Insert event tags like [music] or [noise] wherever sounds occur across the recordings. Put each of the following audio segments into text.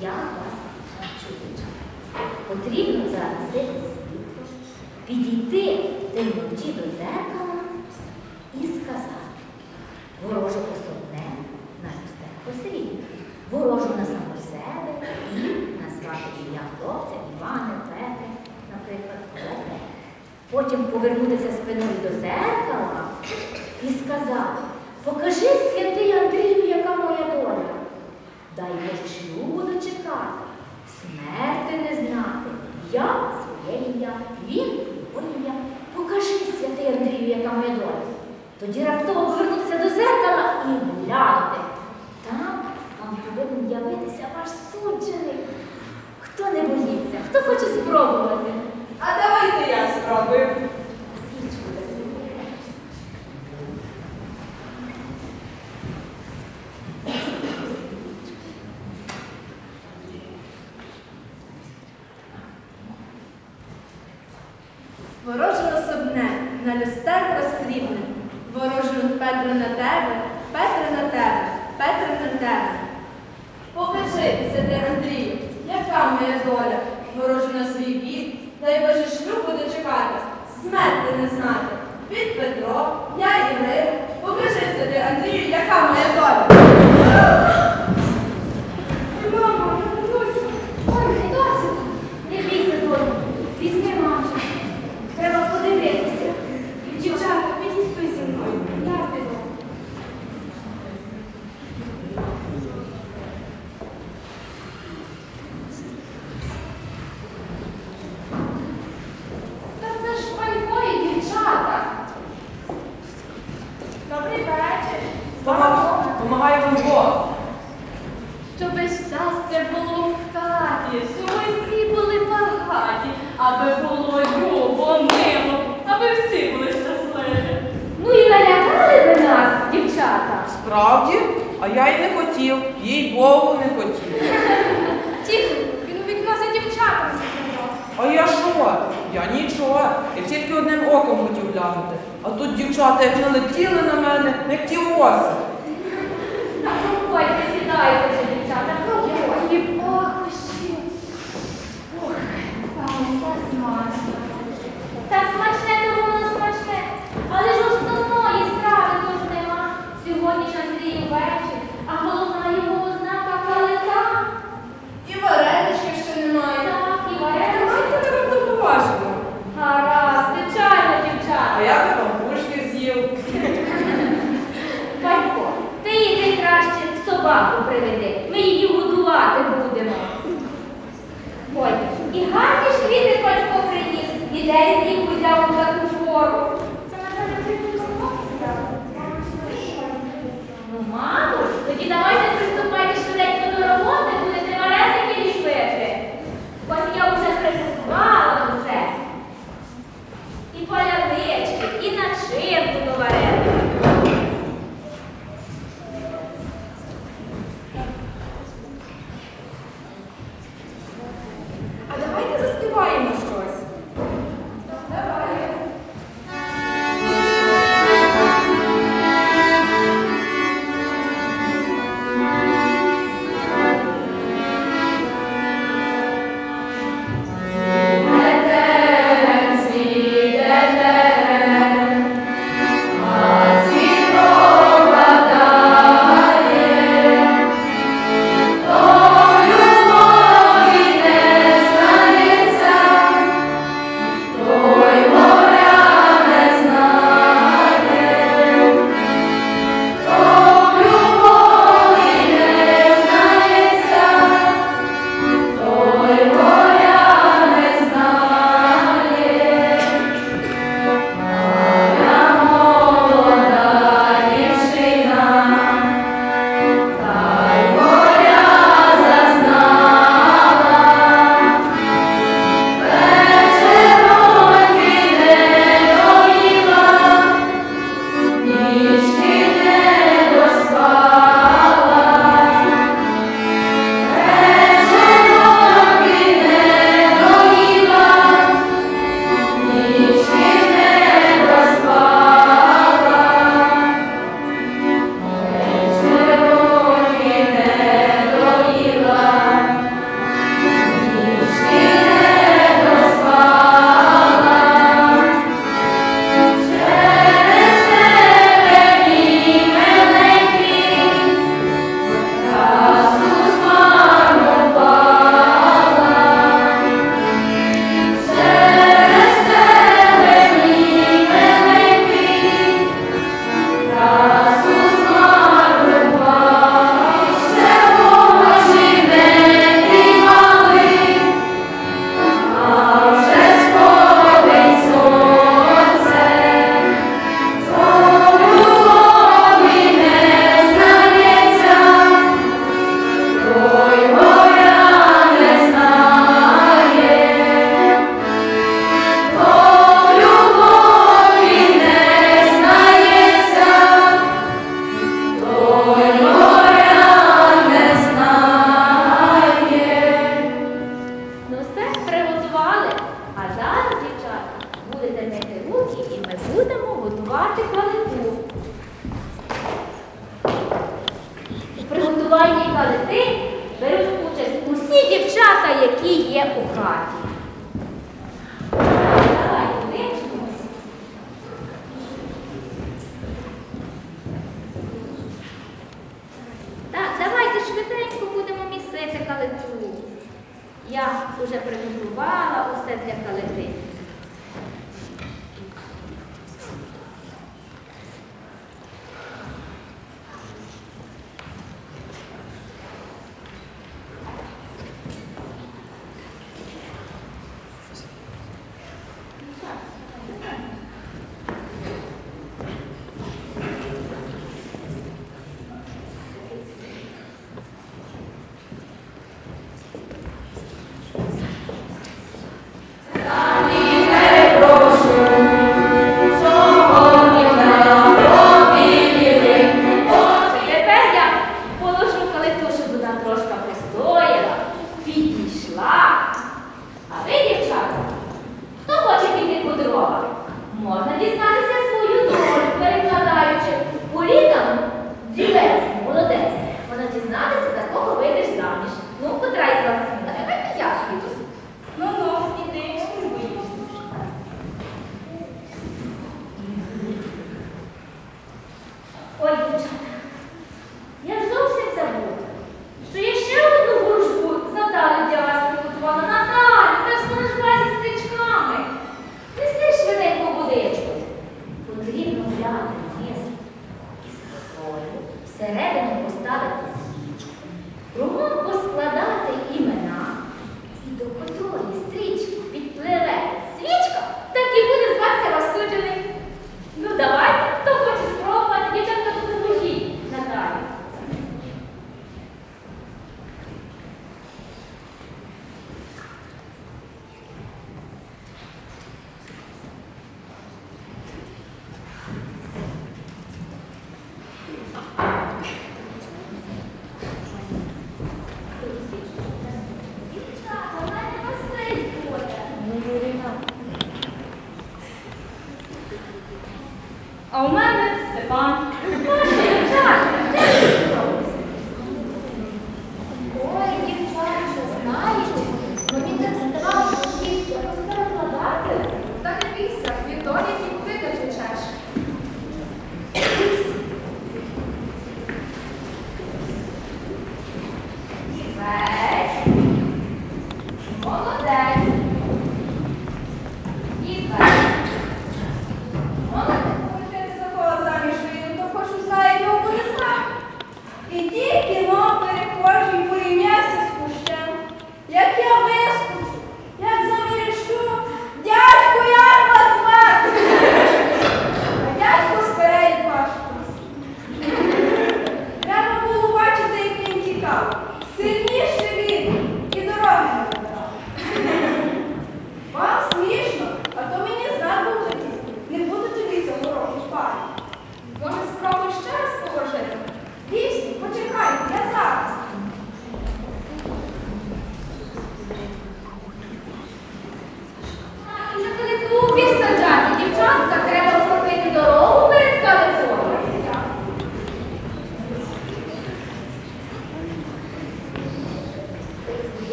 я вас навчу. Потрібно загасити світло, підійти темноті до зеркала і сказати, вороже пособне на посеред, ворожу на саму себе і назвати ім'я хлопця, Івана, Петри, наприклад, Петри. Потім повернутися спиною до зеркала і сказати. Він його я. Покажи, святий Андрію, яка моя доля. Тоді раптово повернутися до зеркала і глянути. Там вам повинен явитися ваш суджений. Хто не боїться, хто хоче спробувати? А давайте я спробую. Свічку засвітити. Вороже особне, на люстерко срібне. Ворожу Петре на тебе, Петре на тебе, Петре на тебе. Покажи, святий Андрію, яка моя доля, ворожу на свій вік, дай Боже шлюбу дочекати, смерти не знати. Від Петро, я і Рим, покажи, святий Андрію, яка моя доля. Вам Бог. Щоб щастя було в хаті, щоб усі були багаті, аби було любо, мило, аби всі були щасливі. Ну і налякали ви нас, дівчата. Справді? А я й не хотів, їй Богу не хотів. [laughs] Тихо, він у вікно за дівчатами заглядав. А я що? Я нічого. Я тільки одним оком хотів глянути. А тут дівчата як налетіли на мене, як ті оси. Та проходьте, сідайте вже, Я вже приготувала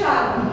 Дівчата,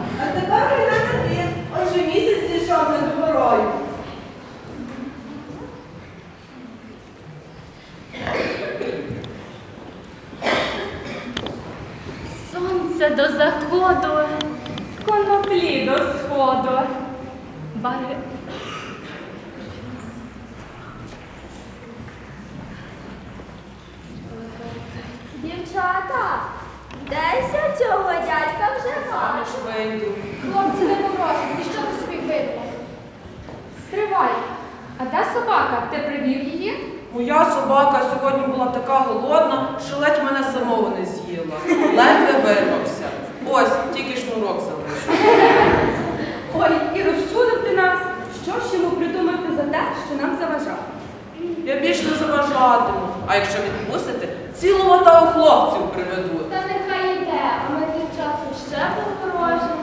А де собака? Ти привів її? Моя собака сьогодні була така голодна, що ледь мене самого не з'їла. Ледве вирвався. Ось, тільки шнурок залишив. Ой, і розчудив ти нас. Що ж йому придумати за те, що нам заважав? Я більш не заважатиму. А якщо відпустите, цілу ватагу хлопців приведу. Та нехай йде, а ми тим часом ще поворожимо.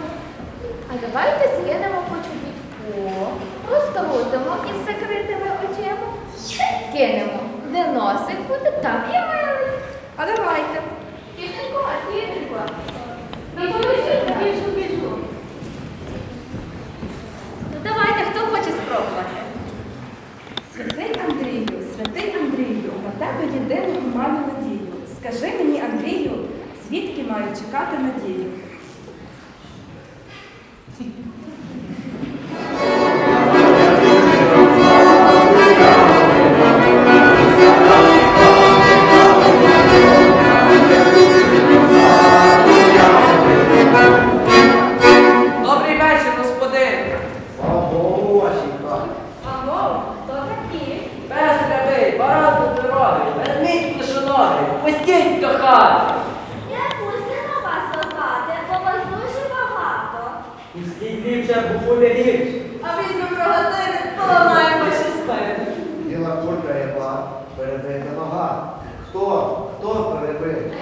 А давайте з'їдемо по чобітку, розкрутимо із закритими очима, та кинемо. Де носик буде, там і милий. А давайте. Тітенько, тітенько. Хати. Не пустимо вас до хати, бо вас дуже багато. Пустіть ліпше, бо буде річ, А візьми години, поламаємо ще спину. Біла кулька яка перебита нога. Хто? Хто перебив?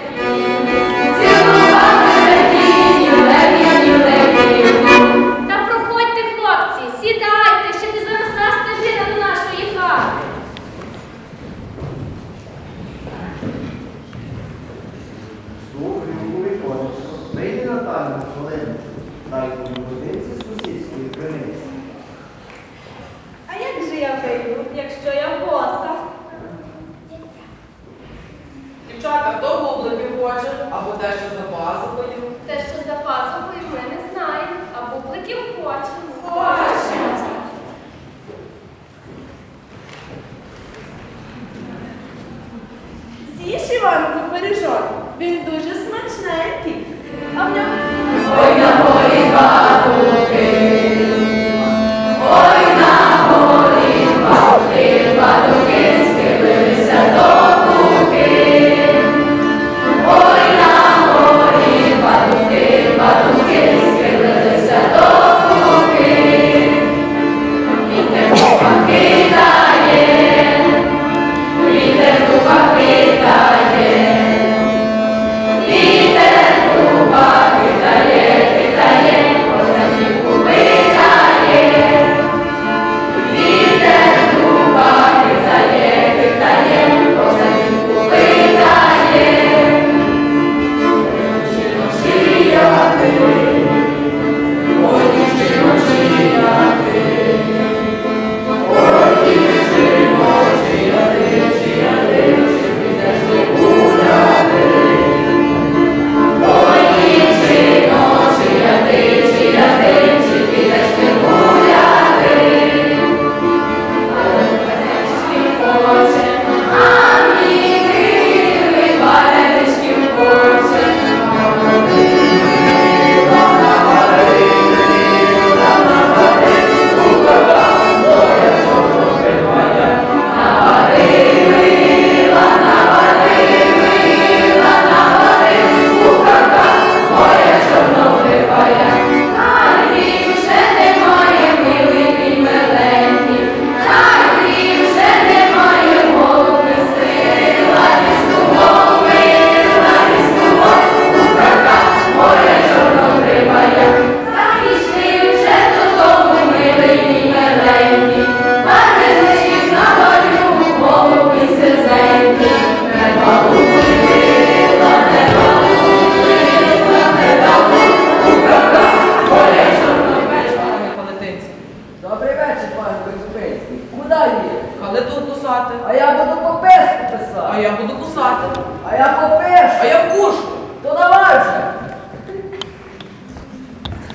Кусати. А я буду пописку писати. А я буду кусати. А я попишу. А я вкушу. То давай вже.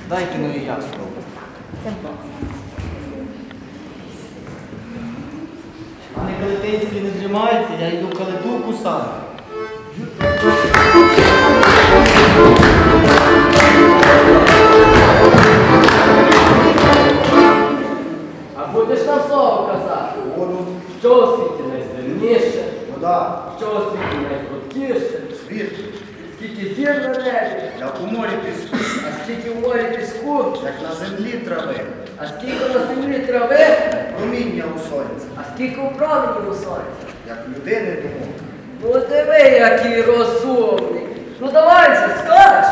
Дайте ну і я спробую. Пане Калетинський не тримається, я йду калиту кусати. А будеш казати. Воду, Що у світі найсильніше? вода, Що у світі найкруткіше? світ, Скільки зір на небі? як у морі піску, А скільки в морі піску? як на землі трави, А скільки на землі трави? проміння у сонці, А скільки у промені у сонці? як людини тому. Ну диви, який розумний. Ну давай же, скажеш.